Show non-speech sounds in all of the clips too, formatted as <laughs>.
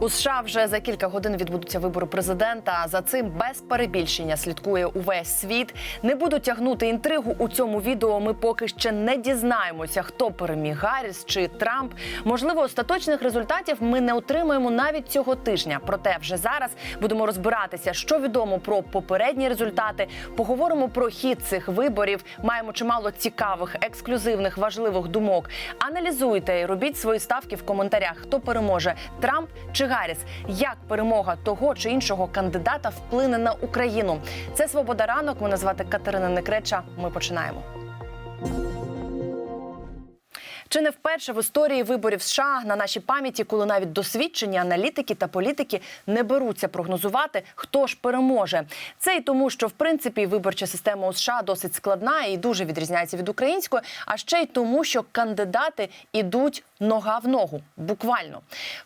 У США вже за кілька годин відбудуться вибори президента. За цим без перебільшення слідкує увесь світ. Не буду тягнути інтригу у цьому відео. Ми поки ще не дізнаємося, хто переміг Гарріс чи Трамп. Можливо, остаточних результатів ми не отримаємо навіть цього тижня. Проте вже зараз будемо розбиратися, що відомо про попередні результати. Поговоримо про хід цих виборів. Маємо чимало цікавих, ексклюзивних, важливих думок. Аналізуйте і робіть свої ставки в коментарях. Хто переможе Трамп чи Гарріс? Як перемога того чи іншого кандидата вплине на Україну? Це свобода ранок. Мене звати Катерина Некреча. Ми починаємо. Чи не вперше в історії виборів США на нашій пам'яті, коли навіть досвідчені аналітики та політики не беруться прогнозувати, хто ж переможе? Це і тому, що в принципі виборча система у США досить складна і дуже відрізняється від української, а ще й тому, що кандидати ідуть нога в ногу, буквально.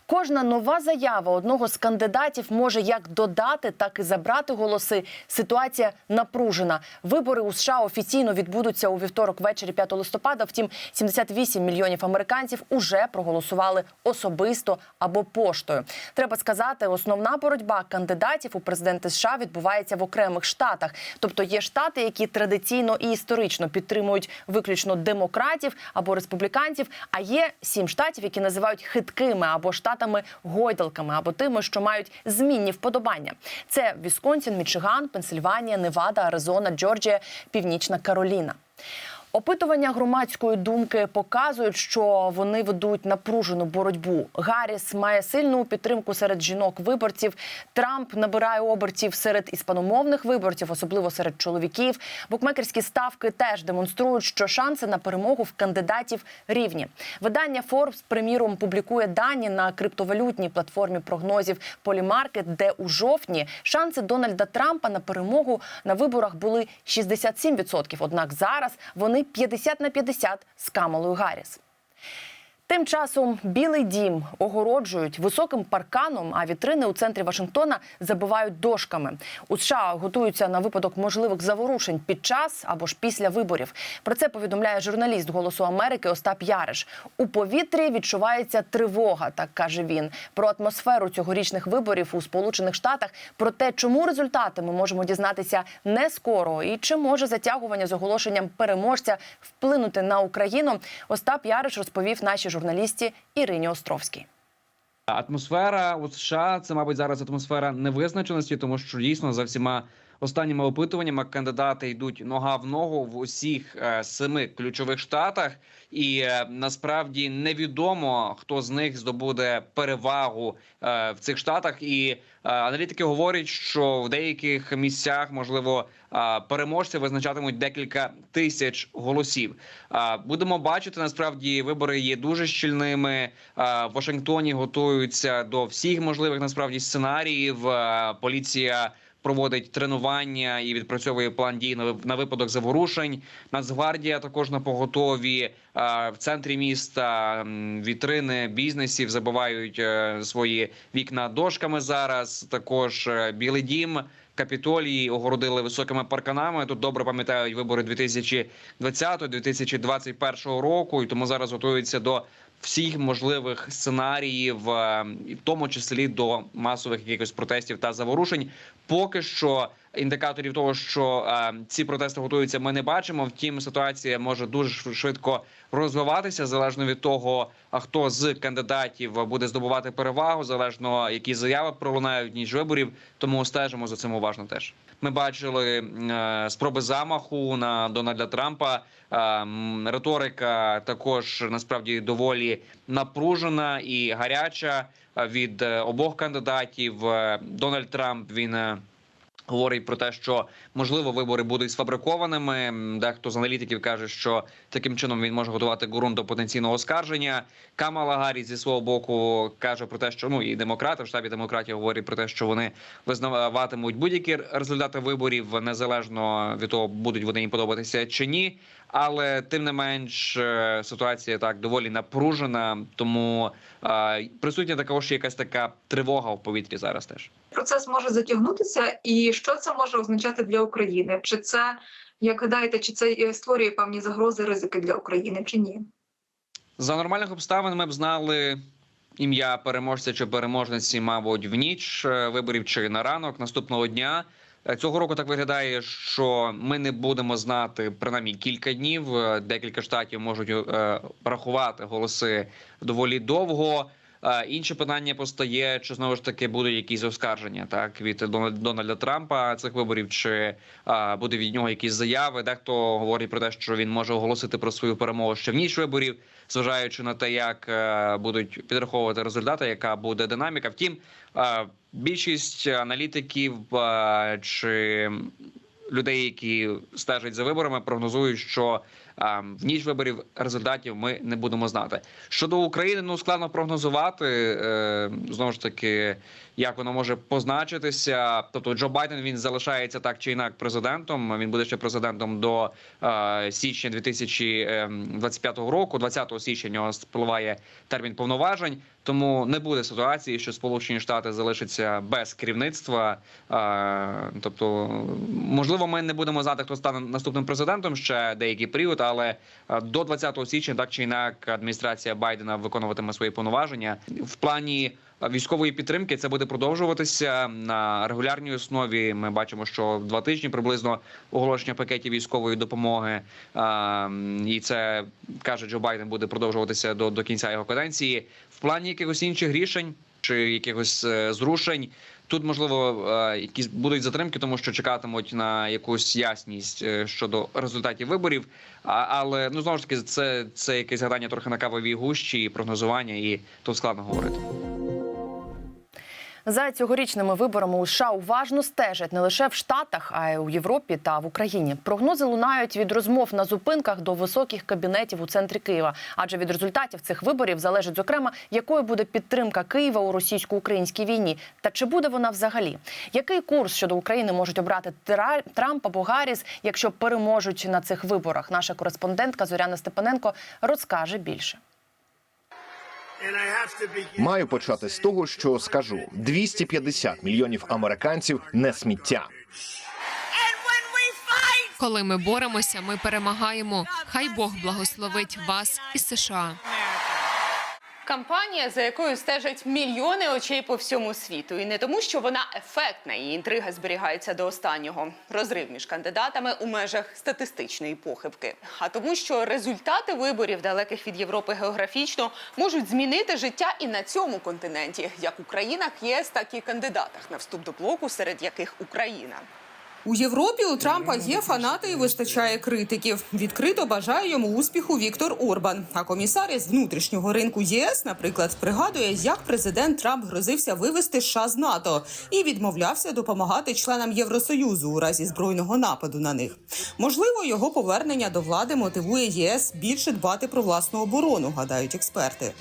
Кожна нова заява одного з кандидатів може як додати, так і забрати голоси. Ситуація напружена. Вибори у США офіційно відбудуться у вівторок ввечері 5 листопада. Втім, 78 мільйонів американців уже проголосували особисто або поштою. Треба сказати, основна боротьба кандидатів у президенти США відбувається в окремих штатах. Тобто є штати, які традиційно і історично підтримують виключно демократів або республіканців. А є сім штатів, які називають хиткими або штатами гойдалками, або тими, що мають змінні вподобання. Це Вісконсін, Мічиган, Пенсильванія, Невада, Аризона, Джорджія, Північна Кароліна. Опитування громадської думки показують, що вони ведуть напружену боротьбу. Гарріс має сильну підтримку серед жінок-виборців. Трамп набирає обертів серед іспаномовних виборців, особливо серед чоловіків. Букмекерські ставки теж демонструють, що шанси на перемогу в кандидатів рівні. Видання Forbes, приміром, публікує дані на криптовалютній платформі прогнозів Polymarket, де у жовтні шанси Дональда Трампа на перемогу на виборах були 67%. Однак зараз вони 50 на 50 з Камалою Гарріс. Тим часом Білий дім огороджують високим парканом, а вітрини у центрі Вашингтона забивають дошками. У США готуються на випадок можливих заворушень під час або ж після виборів. Про це повідомляє журналіст Голосу Америки Остап Яриш. У повітрі відчувається тривога, так каже він. Про атмосферу цьогорічних виборів у Сполучених Штатах, про те, чому результати ми можемо дізнатися не скоро, і чи може затягування з оголошенням переможця вплинути на Україну. Остап Яриш розповів нашій журналісті Ірині Островській. Атмосфера у США це, мабуть, зараз атмосфера невизначеності, тому що дійсно за всіма останніми опитуваннями кандидати йдуть нога в ногу в усіх е, семи ключових штатах, і е, насправді невідомо хто з них здобуде перевагу е, в цих штатах. І аналітики говорять, що в деяких місцях можливо переможці визначатимуть декілька тисяч голосів. Будемо бачити. Насправді вибори є дуже щільними. В Вашингтоні готуються до всіх можливих насправді сценаріїв. Поліція проводить тренування і відпрацьовує план дій на вип- випадок заворушень. Нацгвардія також на поготові. Е, В центрі міста вітрини бізнесів забивають е, свої вікна дошками зараз. Також е, Білий дім. Капітолії огородили високими парканами. Тут добре пам'ятають вибори 2020-2021 року, і тому зараз готуються до всіх можливих сценаріїв, е, в тому числі до масових якихось протестів та заворушень. Поки що індикаторів того, що е, ці протести готуються, ми не бачимо. Втім, ситуація може дуже швидко розвиватися залежно від того, хто з кандидатів буде здобувати перевагу, залежно які заяви пролунають в ніч виборів. Тому стежимо за цим уважно. Теж ми бачили е, спроби замаху на Дональда Трампа. Е, риторика також насправді доволі напружена і гаряча від е, обох кандидатів. Дональд Трамп він. Говорить про те, що можливо вибори будуть сфабрикованими. Дехто з аналітиків каже, що таким чином він може готувати ґрунт до потенційного оскарження. Камала Гаррі зі свого боку каже про те, що ну і демократи в штабі демократів говорять про те, що вони визнаватимуть будь-які результати виборів незалежно від того, будуть вони їм подобатися чи ні. Але тим не менш е, ситуація так доволі напружена, тому е, присутня також якась така тривога в повітрі зараз теж. процес може затягнутися, і що це може означати для України? Чи це як гадаєте, чи це е, створює певні загрози, ризики для України, чи ні? За нормальних обставин ми б знали ім'я переможця чи переможниці, мабуть, в ніч е, виборів чи на ранок наступного дня. Е, Цього року так виглядає, що ми не будемо знати принаймні кілька днів. Е, Декілька штатів можуть е, рахувати голоси доволі довго. Інше питання постає, чи знову ж таки будуть якісь оскарження так від Дональд- Дональда Трампа цих виборів, чи е, буде від нього якісь заяви. Дехто говорить про те, що він може оголосити про свою перемогу ще в ніч виборів, зважаючи на те, як е, будуть підраховувати результати, яка буде динаміка. Втім, е, більшість аналітиків е, чи людей, які стежать за виборами, прогнозують, що е, в ніч виборів результатів ми не будемо знати. Щодо України, ну складно прогнозувати е, знову ж таки, як воно може позначитися. Тобто, Джо Байден він залишається так чи інак президентом. Він буде ще президентом до е, січня 2025 року. 20 січня нього спливає термін повноважень. Тому не буде ситуації, що Сполучені Штати залишаться без керівництва. Тобто, можливо, ми не будемо знати, хто стане наступним президентом ще деякий період, але до 20 січня, так чи інак, адміністрація Байдена виконуватиме свої повноваження в плані. Військової підтримки це буде продовжуватися на регулярній основі. Ми бачимо, що два тижні приблизно оголошення пакетів військової допомоги, і це каже Джо Байден, буде продовжуватися до, до кінця його каденції. В плані якихось інших рішень чи якихось е, зрушень. Тут можливо е, якісь будуть затримки, тому що чекатимуть на якусь ясність е, щодо результатів виборів. Але ну знову ж таки, це, це якесь гадання трохи на кавовій гущі і прогнозування, і тут складно говорити. За цьогорічними виборами у США уважно стежать не лише в Штатах, а й у Європі та в Україні. Прогнози лунають від розмов на зупинках до високих кабінетів у центрі Києва. Адже від результатів цих виборів залежить зокрема, якою буде підтримка Києва у російсько-українській війні, та чи буде вона взагалі. Який курс щодо України можуть обрати Тра- Трамп або Гарріс, якщо переможуть на цих виборах? Наша кореспондентка Зоряна Степаненко розкаже більше. Маю почати з того, що скажу: 250 мільйонів американців не сміття. Коли ми боремося, ми перемагаємо. Хай Бог благословить вас і США. Кампанія, за якою стежать мільйони очей по всьому світу, і не тому, що вона ефектна, і інтрига зберігається до останнього. Розрив між кандидатами у межах статистичної похибки, а тому, що результати виборів, далеких від Європи географічно, можуть змінити життя і на цьому континенті, як у країнах ЄС, так і кандидатах на вступ до блоку, серед яких Україна. У Європі у Трампа є фанати і вистачає критиків. Відкрито бажає йому успіху Віктор Орбан. А комісар із внутрішнього ринку ЄС, наприклад, пригадує, як президент Трамп грозився вивести США з НАТО і відмовлявся допомагати членам Євросоюзу у разі збройного нападу на них. Можливо, його повернення до влади мотивує ЄС більше дбати про власну оборону, гадають експерти.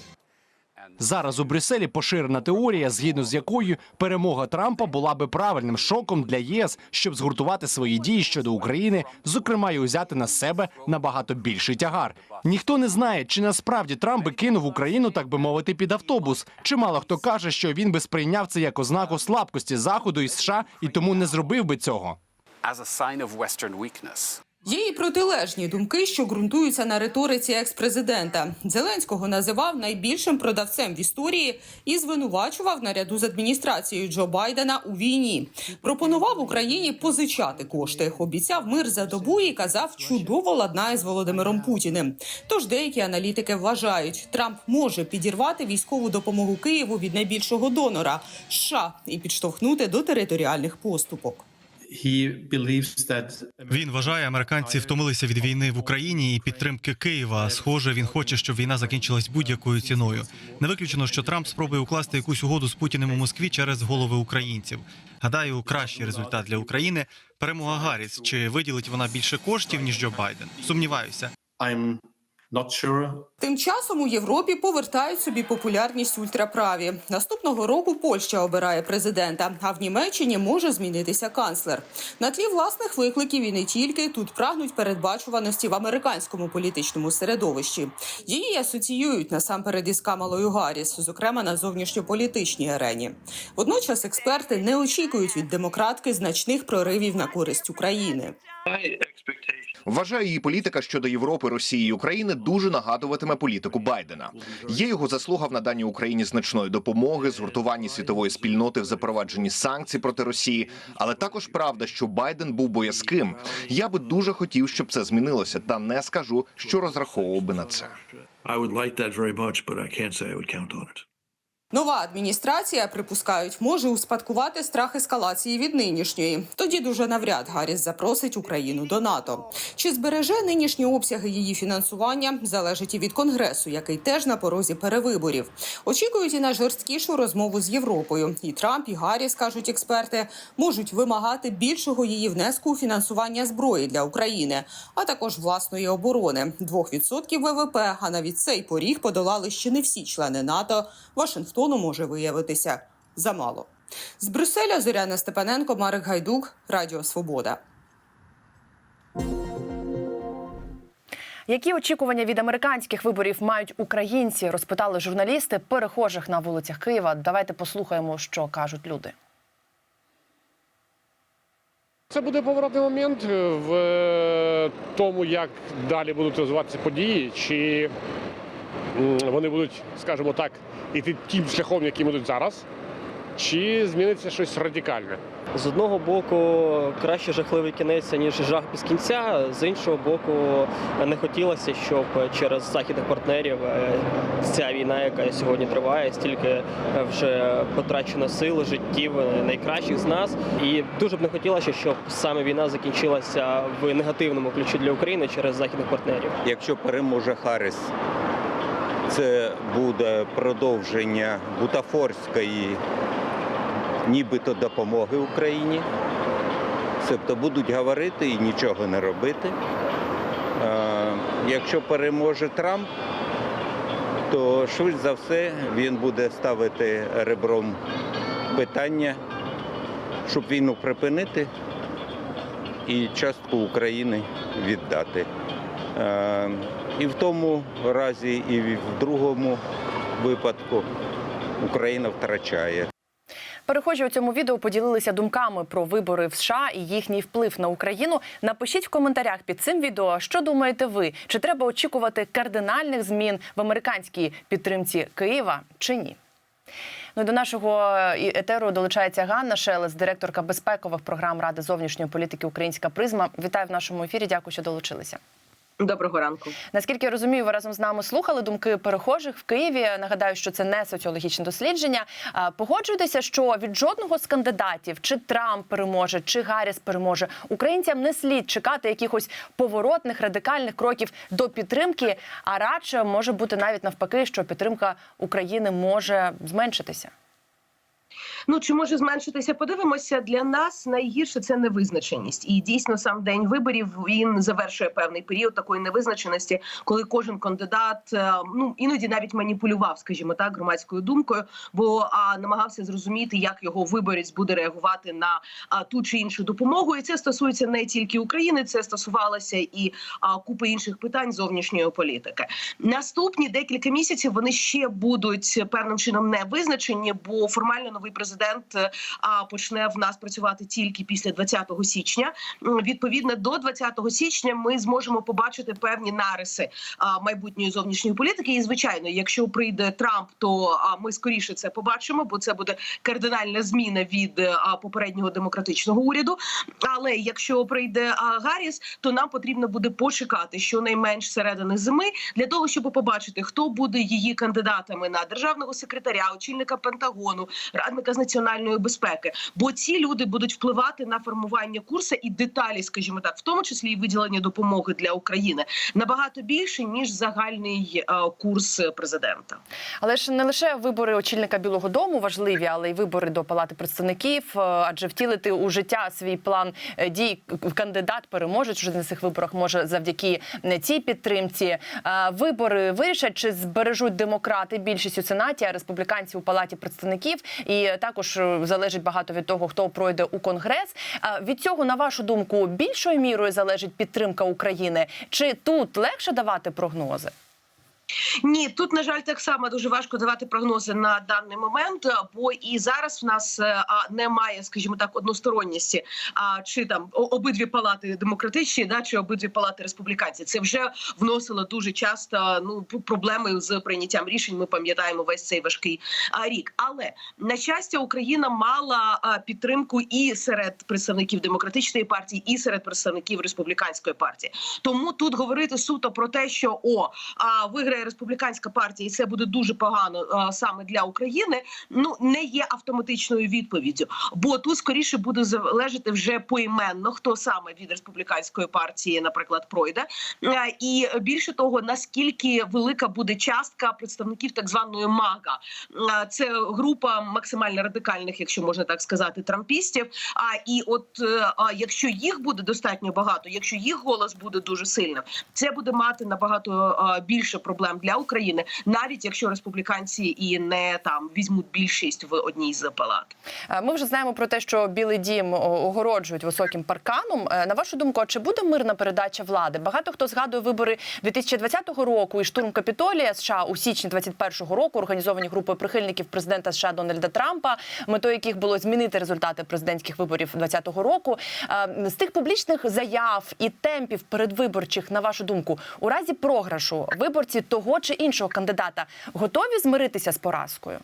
Зараз у Брюсселі поширена теорія, згідно з якою перемога Трампа була би правильним шоком для ЄС, щоб згуртувати свої дії щодо України, зокрема й узяти на себе набагато більший тягар. Ніхто не знає, чи насправді Трамп би кинув Україну, так би мовити, під автобус. Чимало хто каже, що він би сприйняв це як ознаку слабкості заходу і США, і тому не зробив би цього. Є і протилежні думки, що ґрунтуються на риториці експрезидента. Зеленського називав найбільшим продавцем в історії і звинувачував наряду з адміністрацією Джо Байдена у війні. Пропонував Україні позичати кошти, обіцяв мир за добу і казав, чудово ладнає з Володимиром Путіним. Тож деякі аналітики вважають, Трамп може підірвати військову допомогу Києву від найбільшого донора США і підштовхнути до територіальних поступок. Він вважає, американці втомилися від війни в Україні і підтримки Києва. Схоже, він хоче, щоб війна закінчилась будь-якою ціною. Не виключено, що Трамп спробує укласти якусь угоду з Путіним у Москві через голови українців. Гадаю, кращий результат для України перемога Гарріс. Чи виділить вона більше коштів ніж Джо Байден? Сумніваюся. Тим часом у Європі повертають собі популярність ультраправі. Наступного року Польща обирає президента, а в Німеччині може змінитися канцлер. На тлі власних викликів і не тільки тут прагнуть передбачуваності в американському політичному середовищі. Її асоціюють насамперед із Камалою Гарріс, зокрема на зовнішньополітичній арені. Водночас експерти не очікують від демократки значних проривів на користь України. Вважаю, її політика щодо Європи, Росії і України дуже нагадуватиме політику Байдена. Є його заслуга в наданні Україні значної допомоги, згуртуванні світової спільноти в запровадженні санкцій проти Росії. Але також правда, що Байден був боязким. Я би дуже хотів, щоб це змінилося, та не скажу, що розраховував би на це. I would like that very much, but I can't say I would count on it. Нова адміністрація, припускають, може успадкувати страх ескалації від нинішньої. Тоді дуже навряд Гарріс запросить Україну до НАТО. Чи збереже нинішні обсяги її фінансування, залежить і від конгресу, який теж на порозі перевиборів. Очікують і на жорсткішу розмову з Європою. І Трамп, і Гарріс, кажуть експерти, можуть вимагати більшого її внеску у фінансування зброї для України, а також власної оборони 2% ВВП. А навіть цей поріг подолали ще не всі члени НАТО. Вашингтону може виявитися замало. З Брюсселя Зоряна Степаненко, Марик Гайдук, Радіо Свобода. Які очікування від американських виборів мають українці? Розпитали журналісти перехожих на вулицях Києва. Давайте послухаємо, що кажуть люди. Це буде поворотний момент в е, тому, як далі будуть розвиватися події, чи вони будуть, скажімо так, іти тим шляхом, яким ідуть зараз, чи зміниться щось радикальне. З одного боку, краще жахливий кінець, ніж жах без кінця. З іншого боку, не хотілося, щоб через західних партнерів е, ця війна, яка сьогодні триває, стільки вже потрачено сил, життів е, найкращих з нас. І дуже б не хотілося, щоб саме війна закінчилася в негативному ключі для України через західних партнерів. Якщо переможе Харріс, це буде продовження бутафорської нібито допомоги Україні. Тобто будуть говорити і нічого не робити. Якщо переможе Трамп, то швидше за все він буде ставити ребром питання, щоб війну припинити і частку України віддати. Е, І в тому разі, і в другому випадку Україна втрачає. Перехожі у цьому відео поділилися думками про вибори в США і їхній вплив на Україну. Напишіть в коментарях під цим відео, що думаєте ви? Чи треба очікувати кардинальних змін в американській підтримці Києва чи ні? Ну до нашого е, етеру долучається Ганна Шелес, директорка безпекових програм Ради зовнішньої політики Українська призма. Вітаю в нашому ефірі. Дякую, що долучилися. Доброго ранку. Наскільки я розумію, ви разом з нами слухали думки перехожих в Києві. Нагадаю, що це не соціологічне дослідження. А, Погоджуєтеся, що від жодного з кандидатів, чи Трамп переможе, чи Гарріс переможе, українцям не слід чекати якихось поворотних радикальних кроків до підтримки, а радше може бути навіть навпаки, що підтримка України може зменшитися. Ну чи може зменшитися? Подивимося для нас найгірше це невизначеність, і дійсно сам день виборів він завершує певний період такої невизначеності, коли кожен кандидат е, ну іноді навіть маніпулював, скажімо так, громадською думкою, бо а, намагався зрозуміти, як його виборець буде реагувати на а, ту чи іншу допомогу. І це стосується не тільки України, це стосувалося і а, купи інших питань зовнішньої політики. Наступні декілька місяців вони ще будуть певним чином не визначені, бо формально новий президент е, а, почне в нас працювати тільки після 20 січня. Відповідно до 20 січня ми зможемо побачити певні нариси майбутньої зовнішньої політики. І звичайно, якщо прийде Трамп, то ми скоріше це побачимо, бо це буде кардинальна зміна від е, попереднього демократичного уряду. Але якщо прийде Гарріс, то нам потрібно буде почекати щонайменш середини зими для того, щоб побачити, хто буде її кандидатами на державного секретаря, очільника Пентагону, радника з національної безпеки. Бо ці люди будуть впливати на формування курсу і деталі, скажімо так, в тому числі і виділення допомоги для України набагато більше ніж загальний е, курс президента. Але ж не лише вибори очільника Білого Дому важливі, але й вибори до Палати представників. е, Адже втілити у життя свій план е, дій кандидат переможець вже на цих виборах може завдяки е, цій підтримці. Вибори вирішать, чи збережуть демократи більшість у сенаті, а республіканці у палаті представників. І також е, залежить багато від того, хто пройде у конгрес. а Від цього, на вашу думку, більшою мірою залежить підтримка України, чи тут легше давати прогнози? Ні, тут на жаль так само дуже важко давати прогнози на даний момент, а, бо і зараз в нас е, немає, скажімо так, односторонності. А чи там обидві палати демократичні, да чи обидві палати республіканці. Це вже вносило дуже часто ну проблеми з прийняттям рішень. Ми пам'ятаємо весь цей важкий рік. Але на щастя, Україна мала підтримку і серед представників демократичної партії, і серед представників республіканської партії. Тому тут говорити суто про те, що о а, виграє республіканська партія, і це буде дуже погано а, саме для України. Ну не є автоматичною відповіддю, бо тут скоріше буде залежати вже поіменно, хто саме від республіканської партії, наприклад, пройде. Е, І більше того, наскільки велика буде частка представників так званої МАГА. Е, Це група максимально радикальних, якщо можна так сказати, трампістів. А і от е, якщо їх буде достатньо багато, якщо їх голос буде дуже сильним, це буде мати набагато е, більше проблем для України, навіть якщо республіканці і не там візьмуть більшість в одній з палат. Е, Ми вже знаємо про те, що Білий Дім огороджують високим парканом. Е, На вашу думку, чи буде мирна передача влади? Багато хто згадує вибори 2020 року і штурм Капітолія США у січні 2021 року, організовані групою прихильників президента США Дональда Трампа, метою яких було змінити результати президентських виборів 2020 року. Е, З тих публічних заяв і темпів передвиборчих, на вашу думку, у разі програшу виборці того чи іншого кандидата готові змиритися з поразкою?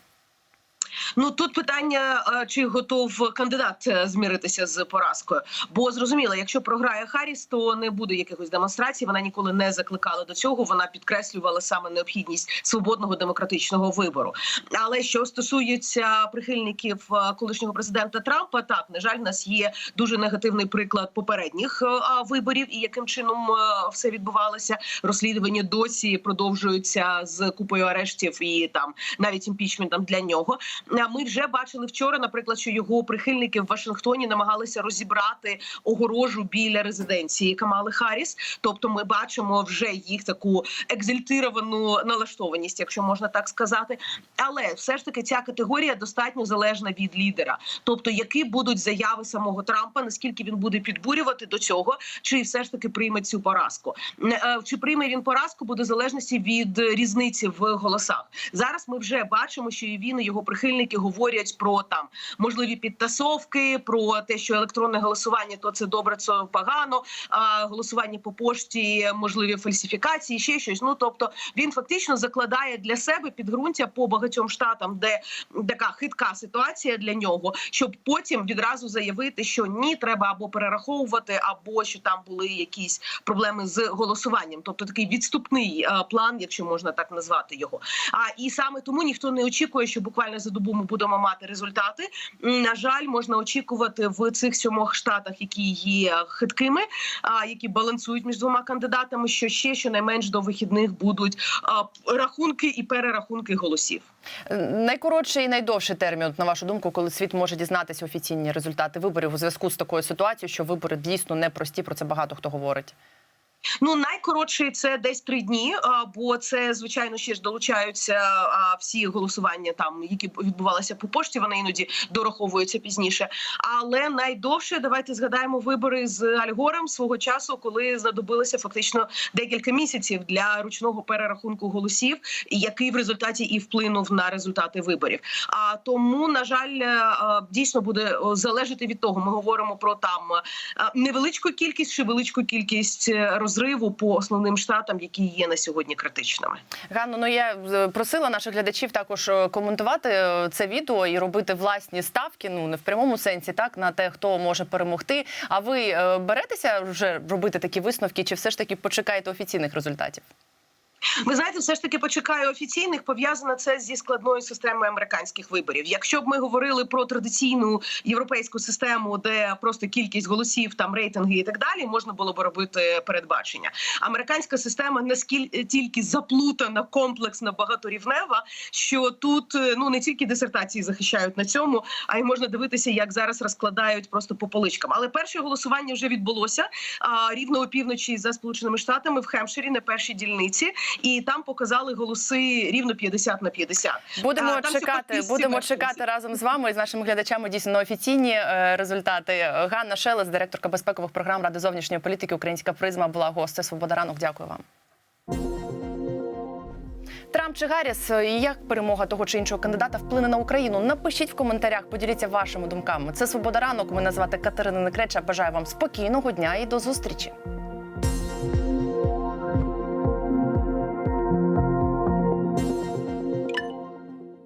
Ну тут питання, е, чи готов кандидат е, зміритися з поразкою. Бо зрозуміло, якщо програє Харріс, то не буде якихось демонстрацій. Вона ніколи не закликала до цього. Вона підкреслювала саме необхідність свободного демократичного вибору. Але що стосується прихильників е, колишнього президента Трампа, так на жаль, в нас є дуже негативний приклад попередніх виборів і яким чином все відбувалося. Розслідування досі продовжуються з купою арештів і там навіть імпічментом для нього. Ми вже бачили вчора, наприклад, що його прихильники в Вашингтоні намагалися розібрати огорожу біля резиденції Камали Харріс. Тобто, ми бачимо вже їх таку екзальтировану налаштованість, якщо можна так сказати. Але все ж таки ця категорія достатньо залежна від лідера. Тобто, які будуть заяви самого Трампа, наскільки він буде підбурювати до цього, чи все ж таки прийме цю поразку? Е, Чи прийме він поразку, буде залежності від різниці в голосах. Зараз ми вже бачимо, що і він і його прихильники говорять про там можливі підтасовки, про те, що електронне голосування то це добре, це погано. А голосування по пошті, можливі фальсифікації, ще щось. Ну тобто він фактично закладає для себе підґрунтя по багатьом штатам, де така хитка ситуація для нього, щоб потім відразу заявити, що ні, треба або перераховувати, або що там були якісь проблеми з голосуванням. Тобто такий відступний е, план, якщо можна так назвати його. А і саме тому ніхто не очікує, що буквально за добу ми будемо мати результати. На жаль, можна очікувати в цих сьомох штатах, які є хиткими, а які балансують між двома кандидатами. Що ще щонайменш до вихідних будуть рахунки і перерахунки голосів. Найкоротший і найдовший термін, на вашу думку, коли світ може дізнатися офіційні результати виборів у зв'язку з такою ситуацією, що вибори дійсно непрості, про це багато хто говорить. Ну найкоротший це десь три дні. а, Бо це звичайно ще ж долучаються всі голосування, там які відбувалися по пошті. Вони іноді дораховуються пізніше. Але найдовше давайте згадаємо вибори з Альгорем свого часу, коли знадобилося фактично декілька місяців для ручного перерахунку голосів, який в результаті і вплинув на результати виборів. А тому, на жаль, е, дійсно буде залежати від того. Ми говоримо про там е, невеличку кількість чи величку кількість е, розриву по основним штатам, які є на сьогодні критичними. Ганно, ну я е, просила наших глядачів також е, коментувати е, це відео і робити власні ставки. Ну не в прямому сенсі, так на те, хто може перемогти. А ви беретеся вже робити такі висновки, чи все ж таки почекаєте офіційних результатів? <laughs> Ви знаєте, все ж таки почекаю офіційних. Пов'язано це зі складною системою американських виборів. Якщо б ми говорили про традиційну європейську систему, де просто кількість голосів, там рейтинги і так далі, можна було б робити передбачення. Американська система наскільки тільки заплутана, комплексна, багаторівнева, що тут е, ну не тільки дисертації захищають на цьому, а й можна дивитися, як зараз розкладають просто по поличкам. Але перше голосування вже відбулося рівно опівночі за сполученими штатами в Хемширі на першій дільниці і там показали голоси рівно 50 на 50. Будемо А, чекати, будемо чекати разом з вами і з нашими глядачами дійсно на офіційні е, результати. Ганна Шелес, директорка безпекових програм Ради зовнішньої політики Українська призма, була гостею Свобода ранок. Дякую вам. Трамп чи Гарріс, і як перемога того чи іншого кандидата вплине на Україну? Напишіть в коментарях, поділіться вашими думками. Це Свобода ранок. Мене звати Катерина Некреча. Бажаю вам спокійного дня і до зустрічі.